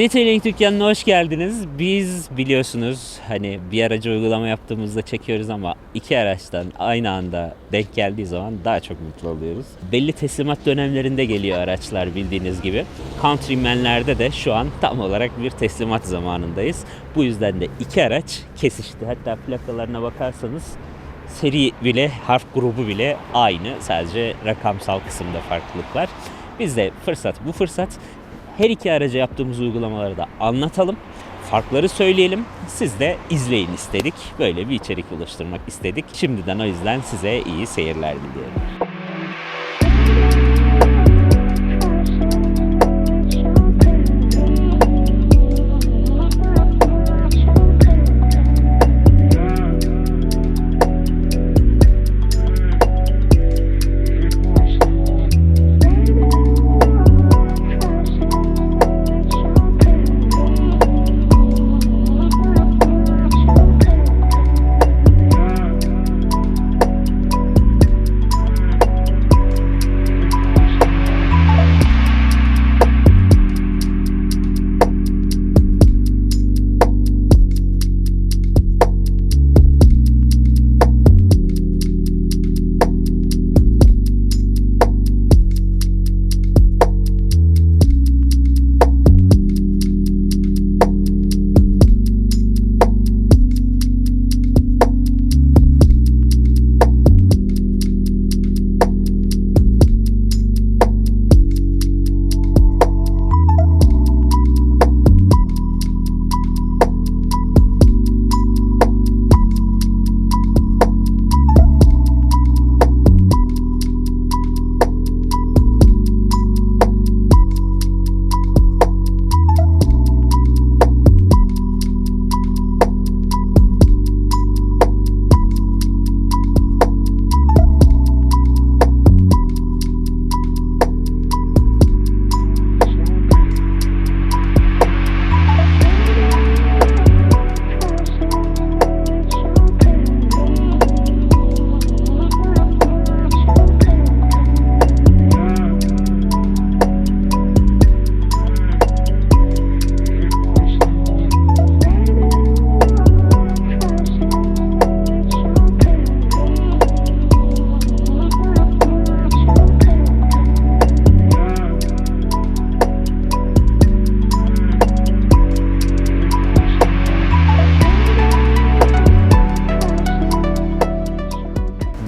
Detailing dükkanına hoş geldiniz. Biz biliyorsunuz hani bir araca uygulama yaptığımızda çekiyoruz ama iki araçtan aynı anda denk geldiği zaman daha çok mutlu oluyoruz. Belli teslimat dönemlerinde geliyor araçlar bildiğiniz gibi. Countryman'lerde de şu an tam olarak bir teslimat zamanındayız. Bu yüzden de iki araç kesişti. Hatta plakalarına bakarsanız seri bile, harf grubu bile aynı. Sadece rakamsal kısımda farklılık var. Biz de fırsat bu fırsat her iki araca yaptığımız uygulamaları da anlatalım. Farkları söyleyelim. Siz de izleyin istedik. Böyle bir içerik oluşturmak istedik. Şimdiden o yüzden size iyi seyirler diliyorum.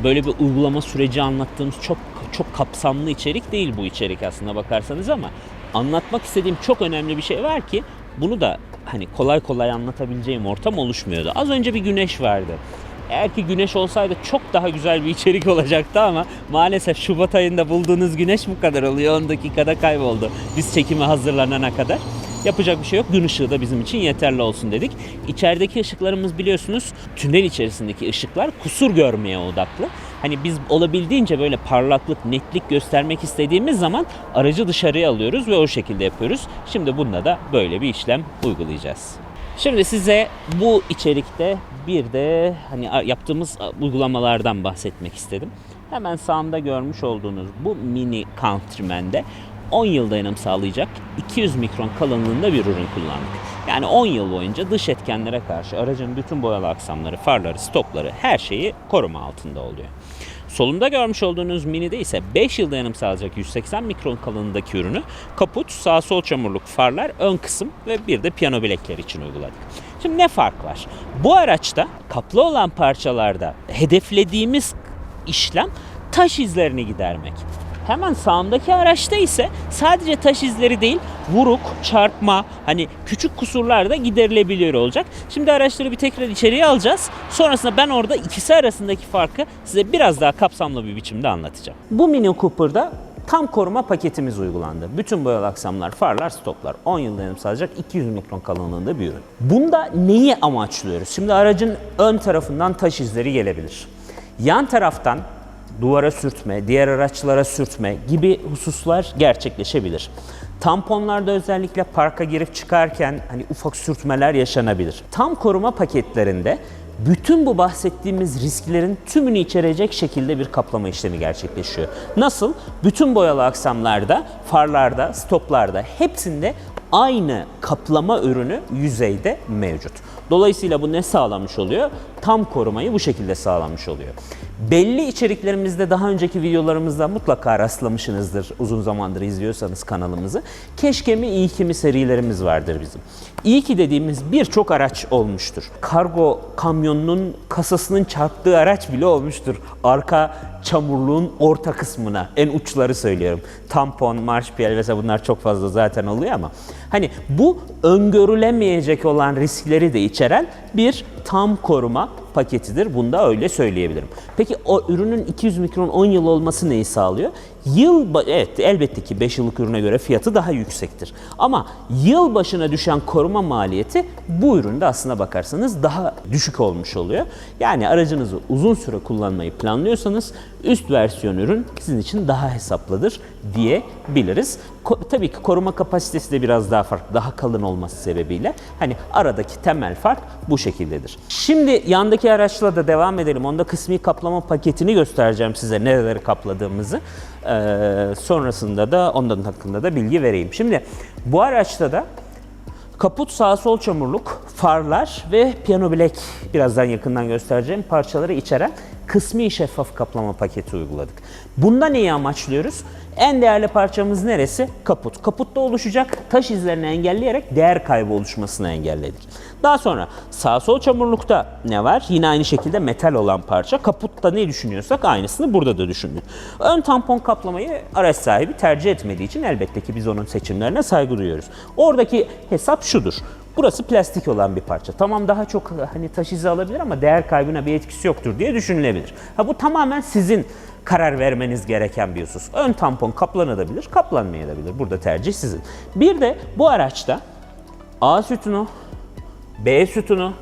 Böyle bir uygulama süreci anlattığımız çok çok kapsamlı içerik değil bu içerik aslında bakarsanız ama anlatmak istediğim çok önemli bir şey var ki bunu da hani kolay kolay anlatabileceğim ortam oluşmuyordu. Az önce bir güneş vardı. Eğer ki güneş olsaydı çok daha güzel bir içerik olacaktı ama maalesef Şubat ayında bulduğunuz güneş bu kadar oluyor. 10 dakikada kayboldu. Biz çekime hazırlanana kadar. Yapacak bir şey yok. Gün ışığı da bizim için yeterli olsun dedik. İçerideki ışıklarımız biliyorsunuz tünel içerisindeki ışıklar kusur görmeye odaklı. Hani biz olabildiğince böyle parlaklık, netlik göstermek istediğimiz zaman aracı dışarıya alıyoruz ve o şekilde yapıyoruz. Şimdi bunda da böyle bir işlem uygulayacağız. Şimdi size bu içerikte bir de hani yaptığımız uygulamalardan bahsetmek istedim. Hemen sağımda görmüş olduğunuz bu mini Countryman'de 10 yıl dayanım sağlayacak 200 mikron kalınlığında bir ürün kullandık. Yani 10 yıl boyunca dış etkenlere karşı aracın bütün boyalı aksamları, farları, stopları her şeyi koruma altında oluyor. Solunda görmüş olduğunuz Mini'de ise 5 yıl dayanım sağlayacak 180 mikron kalınlığındaki ürünü kaput, sağ sol çamurluk farlar, ön kısım ve bir de piyano bilekleri için uyguladık. Şimdi ne fark var? Bu araçta kaplı olan parçalarda hedeflediğimiz işlem taş izlerini gidermek. Hemen sağımdaki araçta ise sadece taş izleri değil, vuruk, çarpma, hani küçük kusurlar da giderilebiliyor olacak. Şimdi araçları bir tekrar içeriye alacağız. Sonrasında ben orada ikisi arasındaki farkı size biraz daha kapsamlı bir biçimde anlatacağım. Bu Mini Cooper'da tam koruma paketimiz uygulandı. Bütün boyalı aksamlar, farlar, stoplar 10 yıl dayanım sağlayacak 200 mikron kalınlığında bir ürün. Bunda neyi amaçlıyoruz? Şimdi aracın ön tarafından taş izleri gelebilir. Yan taraftan duvara sürtme, diğer araçlara sürtme gibi hususlar gerçekleşebilir. Tamponlarda özellikle parka girip çıkarken hani ufak sürtmeler yaşanabilir. Tam koruma paketlerinde bütün bu bahsettiğimiz risklerin tümünü içerecek şekilde bir kaplama işlemi gerçekleşiyor. Nasıl? Bütün boyalı aksamlarda, farlarda, stoplarda hepsinde aynı kaplama ürünü yüzeyde mevcut. Dolayısıyla bu ne sağlamış oluyor? Tam korumayı bu şekilde sağlamış oluyor. Belli içeriklerimizde daha önceki videolarımızda mutlaka rastlamışsınızdır uzun zamandır izliyorsanız kanalımızı. Keşke mi iyi ki mi serilerimiz vardır bizim. İyi ki dediğimiz birçok araç olmuştur. Kargo kamyonunun kasasının çarptığı araç bile olmuştur. Arka çamurluğun orta kısmına, en uçları söylüyorum. Tampon, marşpiyel vesaire bunlar çok fazla zaten oluyor ama hani bu öngörülemeyecek olan riskleri de içeren bir tam koruma paketidir. Bunda öyle söyleyebilirim. Peki o ürünün 200 mikron 10 yıl olması neyi sağlıyor? Yıl evet elbette ki 5 yıllık ürüne göre fiyatı daha yüksektir. Ama yıl başına düşen koruma maliyeti bu üründe aslına bakarsanız daha düşük olmuş oluyor. Yani aracınızı uzun süre kullanmayı planlıyorsanız üst versiyon ürün sizin için daha hesaplıdır diyebiliriz. Ko- tabii ki koruma kapasitesi de biraz daha farklı, daha kalın olması sebebiyle hani aradaki temel fark bu şekildedir. Şimdi yandaki araçla da devam edelim. Onda kısmi kaplama paketini göstereceğim size nereleri kapladığımızı. Ee, sonrasında da ondan hakkında da bilgi vereyim. Şimdi bu araçta da Kaput sağ sol çamurluk, farlar ve piyano bilek birazdan yakından göstereceğim parçaları içeren kısmi şeffaf kaplama paketi uyguladık. Bunda neyi amaçlıyoruz? En değerli parçamız neresi? Kaput. Kaputta oluşacak taş izlerini engelleyerek değer kaybı oluşmasını engelledik. Daha sonra sağ sol çamurlukta ne var? Yine aynı şekilde metal olan parça. Kaputta ne düşünüyorsak aynısını burada da düşündük. Ön tampon kaplamayı araç sahibi tercih etmediği için elbette ki biz onun seçimlerine saygı duyuyoruz. Oradaki hesap şudur. Burası plastik olan bir parça. Tamam daha çok hani taş izi alabilir ama değer kaybına bir etkisi yoktur diye düşünülebilir. Ha bu tamamen sizin karar vermeniz gereken bir husus. Ön tampon kaplanabilir, kaplanmayabilir. Burada tercih sizin. Bir de bu araçta A sütunu, B sütunu,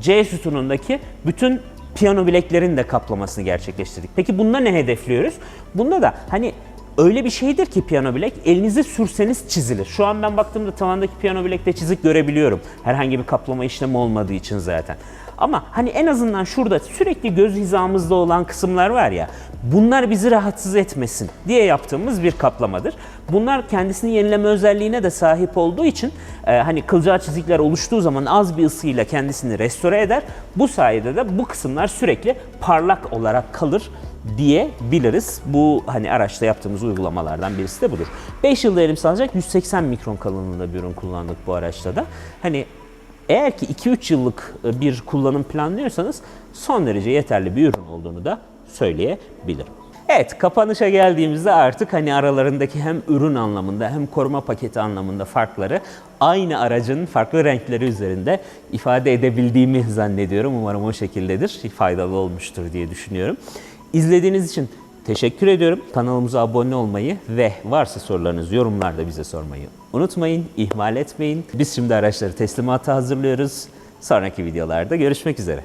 C sütunundaki bütün piyano bileklerin de kaplamasını gerçekleştirdik. Peki bunda ne hedefliyoruz? Bunda da hani öyle bir şeydir ki piyano bilek elinizi sürseniz çizilir. Şu an ben baktığımda tavandaki piyano bilekte çizik görebiliyorum. Herhangi bir kaplama işlemi olmadığı için zaten. Ama hani en azından şurada sürekli göz hizamızda olan kısımlar var ya bunlar bizi rahatsız etmesin diye yaptığımız bir kaplamadır. Bunlar kendisini yenileme özelliğine de sahip olduğu için e, hani kılcal çizikler oluştuğu zaman az bir ısıyla kendisini restore eder. Bu sayede de bu kısımlar sürekli parlak olarak kalır diyebiliriz. Bu hani araçta yaptığımız uygulamalardan birisi de budur. 5 yılda elim sağlayacak 180 mikron kalınlığında bir ürün kullandık bu araçta da. Hani eğer ki 2-3 yıllık e, bir kullanım planlıyorsanız son derece yeterli bir ürün olduğunu da söyleyebilirim. Evet kapanışa geldiğimizde artık hani aralarındaki hem ürün anlamında hem koruma paketi anlamında farkları aynı aracın farklı renkleri üzerinde ifade edebildiğimi zannediyorum. Umarım o şekildedir. Faydalı olmuştur diye düşünüyorum. İzlediğiniz için teşekkür ediyorum. Kanalımıza abone olmayı ve varsa sorularınız yorumlarda bize sormayı unutmayın, ihmal etmeyin. Biz şimdi araçları teslimata hazırlıyoruz. Sonraki videolarda görüşmek üzere.